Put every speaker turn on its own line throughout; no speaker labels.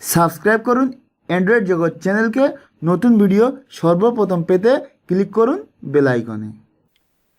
Subscribe করুন Android জগৎ চ্যানেলকে। নতুন ভিডিও সর্বপ্রথম পেতে ক্লিক করুন বেলাইকনে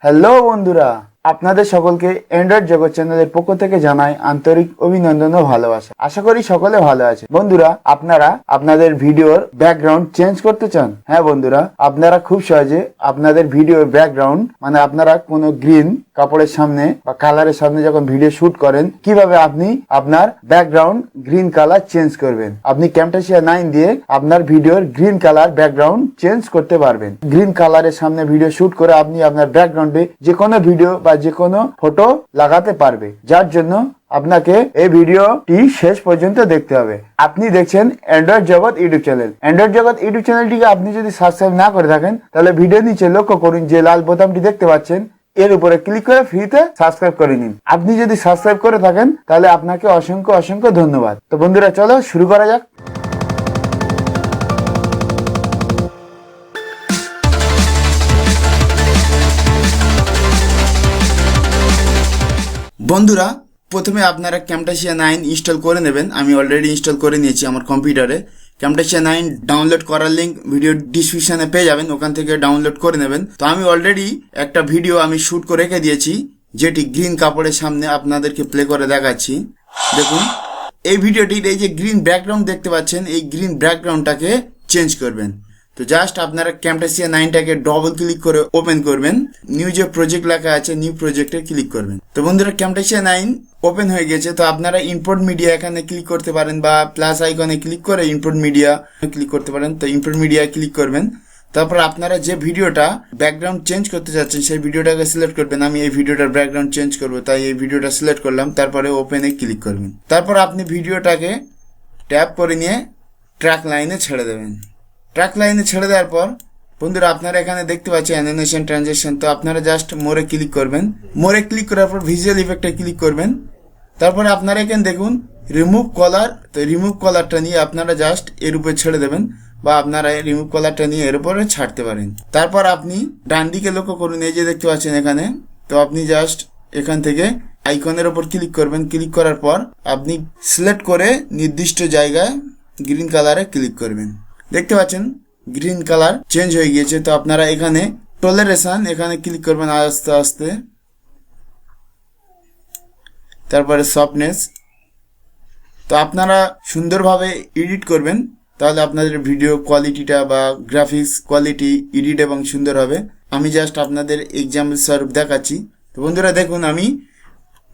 হ্যালো বন্ধুরা আপনাদের সকলকে অ্যান্ড্রয়েড জগৎ চ্যানেলের পক্ষ থেকে জানাই আন্তরিক অভিনন্দন ও ভালোবাসা। আশা করি সকলে ভালো আছে। বন্ধুরা, আপনারা আপনাদের ভিডিওর ব্যাকগ্রাউন্ড চেঞ্জ করতে চান? হ্যাঁ বন্ধুরা, আপনারা খুব সহজে আপনাদের ভিডিওর ব্যাকগ্রাউন্ড মানে আপনারা কোনো গ্রিন কাপড়ের সামনে বা কালারের সামনে যখন ভিডিও শুট করেন, কীভাবে আপনি আপনার ব্যাকগ্রাউন্ড গ্রিন কালার চেঞ্জ করবেন? আপনি ক্যামটাসিয়া নাইন দিয়ে আপনার ভিডিওর গ্রিন কালার ব্যাকগ্রাউন্ড চেঞ্জ করতে পারবেন। গ্রিন কালারের সামনে ভিডিও শুট করে আপনি আপনার ব্যাকগ্রাউন্ডে যে কোনো ভিডিও বা যে কোনো ফটো লাগাতে পারবে। যার জন্য আপনাকে এই ভিডিওটি শেষ পর্যন্ত দেখতে হবে। আপনি দেখছেন Android Jagat YouTube channel Android Jagat YouTube চ্যানেলটিকে আপনি যদি সাবস্ক্রাইব না করে থাকেন, তাহলে ভিডিও নিচে লক্ষ্য করুন যে লাল বোতামটি দেখতে পাচ্ছেন, এর উপরে ক্লিক করে ফ্রিতে সাবস্ক্রাইব করে নিন। আপনি যদি সাবস্ক্রাইব করে থাকেন, তাহলে আপনাকে অসংখ্য অসংখ্য ধন্যবাদ। তো বন্ধুরা, চলো শুরু করা যাক। বন্ধুরা, প্রথমে আপনারা ক্যামটাসিয়া নাইন ইনস্টল করে নেবেন। আমি অলরেডি ইনস্টল করে নিয়েছি আমার কম্পিউটারে ক্যামটাসিয়া নাইন ডাউনলোড করার লিঙ্ক ভিডিও ডিসক্রিপশনে পেয়ে যাবেন, ওখান থেকে ডাউনলোড করে নেবেন। তো আমি অলরেডি একটা ভিডিও আমি শ্যুট করে রেখে দিয়েছি, যেটি গ্রিন কাপড়ের সামনে আপনাদেরকে প্লে করে দেখাচ্ছি। দেখুন, এই ভিডিওটির এই যে গ্রিন ব্যাকগ্রাউন্ড দেখতে পাচ্ছেন, এই গ্রিন ব্যাকগ্রাউন্ডটাকে চেঞ্জ করবেন। তো জাস্ট আপনারা ক্যামটাসিয়া নাইনটাকে ডবল ক্লিক করে ওপেন করবেন। নিউ যে প্রজেক্ট লেখা আছে নিউ প্রজেক্টে ক্লিক করবেন। তো বন্ধুরা ক্যামটাসিয়া নাইন ওপেন হয়ে গেছে। তো আপনারা ইম্পোর্ট মিডিয়া এখানে ক্লিক করতে পারেন বা প্লাস আইকনে ক্লিক করে ইম্পোর্ট মিডিয়া ক্লিক করতে পারেন। তো ইম্পোর্ট মিডিয়া ক্লিক করবেন। তারপর আপনারা যে ভিডিওটা ব্যাকগ্রাউন্ড চেঞ্জ করতে চাচ্ছেন, সেই ভিডিওটাকে সিলেক্ট করবেন। আমি এই ভিডিওটার ব্যাকগ্রাউন্ড চেঞ্জ করব, তাই এই ভিডিওটা সিলেক্ট করলাম। তারপরে ওপেনে ক্লিক করবেন। তারপর আপনি ভিডিওটাকে ট্যাপ করে নিয়ে ট্র্যাক লাইনে ছেড়ে দেবেন। ট্র্যাক লাইনে ছেড়ে দেওয়ার পর, বন্ধুরা আপনারা এখানে দেখতে পাচ্ছেন অ্যানিমেশন ট্রানজেকশন তো আপনারা জাস্ট মোরে ক্লিক করবেন। মোরে ক্লিক করার পর ভিজুয়াল ইফেক্টে ক্লিক করবেন। তারপরে আপনারা এখানে দেখুন রিমুভ কলার তো রিমুভ কলারটা নিয়ে আপনারা জাস্ট এর উপরে ছেড়ে দেবেন বা আপনারা রিমুভ কলারটা নিয়ে এর উপরে ছাড়তে পারেন। তারপর আপনি ডান দিকে লক্ষ্য করুন, এই যে দেখতে পাচ্ছেন এখানে, তো আপনি জাস্ট এখান থেকে আইকনের ওপর ক্লিক করবেন। ক্লিক করার পর আপনি সিলেক্ট করে নির্দিষ্ট জায়গায় গ্রিন কালারে ক্লিক করবেন। দেখতে পাচ্ছেন গ্রিন কালার চেঞ্জ হয়ে গিয়েছে। তো আপনারা এখানে টলারেশন এখানে ক্লিক করবেন আস্তে আস্তে। তারপরে সফটনেস তো আপনারা সুন্দরভাবে এডিট করবেন, তাহলে আপনাদের ভিডিও কোয়ালিটিটা বা গ্রাফিক্স কোয়ালিটি এডিট এবং সুন্দর হবে। আমি জাস্ট আপনাদের এক্সাম্পল স্বরূপ দেখাচ্ছি। তো বন্ধুরা দেখুন, আমি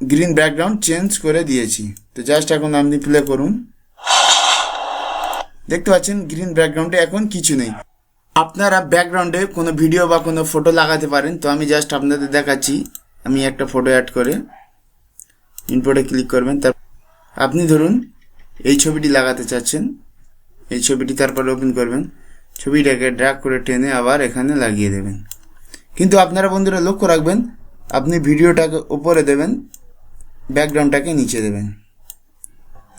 গ্রিন ব্যাকগ্রাউন্ড চেঞ্জ করে দিয়েছি। তো জাস্ট এখন আপনি প্লে করুন। দেখতে পাচ্ছেন গ্রিন ব্যাকগ্রাউন্ডে এখন কিছু নেই। আপনারা ব্যাকগ্রাউন্ডে কোনো ভিডিও বা কোনো ফটো লাগাতে পারেন, তো আমি জাস্ট আপনাদের দেখাচ্ছি। আমি একটা ফটো অ্যাড করে ইনপোর্টে ক্লিক করবেন, তার আপনি ধরুন, এই ছবিটি লাগাতে চাচ্ছেন, এই ছবিটি তারপরে ওপেন করবেন। ছবিটাকে ড্র্যাগ করে টেনে আবার এখানে লাগিয়ে দেবেন। কিন্তু আপনারা বন্ধুরা লক্ষ্য রাখবেন, আপনি ভিডিওটাকে উপরে দেবেন ব্যাকগ্রাউন্ডটাকে নিচে দেবেন।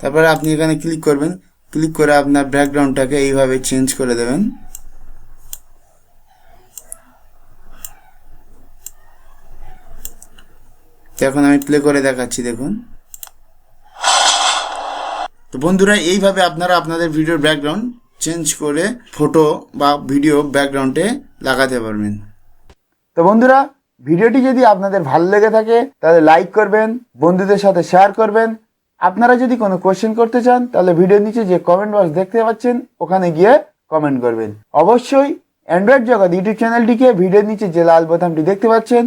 তারপরে আপনি এখানে ক্লিক করবেন ক্লিক করে আপনার ব্যাকগ্রাউন্ডটাকে এইভাবে চেঞ্জ করে দেবেন। এখন আমি প্লে করে দেখাচ্ছি, দেখুন। তো বন্ধুরা, এইভাবে আপনারা আপনাদের ভিডিওর ব্যাকগ্রাউন্ড চেঞ্জ করে ফটো বা ভিডিও ব্যাকগ্রাউন্ডে লাগাতে পারবেন। তো বন্ধুরা, ভিডিওটি যদি আপনাদের ভালো লেগে থাকে, তাহলে লাইক করবেন, বন্ধুদের সাথে শেয়ার করবেন আপনারা যদি কোনো কোয়েশ্চেন করতে চান, তাহলে ভিডিওর নিচে যে কমেন্ট বক্স দেখতে পাচ্ছেন, ওখানে গিয়ে কমেন্ট করবেন। অবশ্যই অ্যান্ড্রয়েড জগৎ ইউটিউব চ্যানেলটিকে ভিডিওর নিচে যে লাল বোতামটি দেখতে পাচ্ছেন,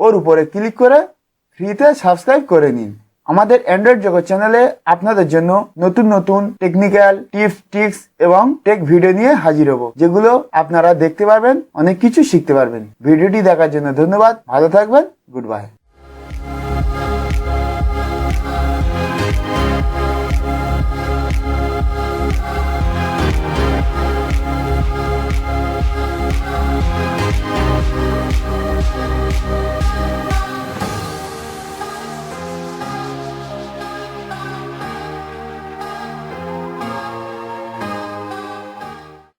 ওর উপরে ক্লিক করে ফ্রিতে সাবস্ক্রাইব করে নিন। আমাদের অ্যান্ড্রয়েড জগৎ চ্যানেলে আপনাদের জন্য নতুন নতুন টেকনিক্যাল টিপস টিক্স এবং টেক ভিডিও নিয়ে হাজির হব, যেগুলো আপনারা দেখতে পারবেন, অনেক কিছু শিখতে পারবেন। ভিডিওটি দেখার জন্য ধন্যবাদ, ভালো থাকবেন গুড বাই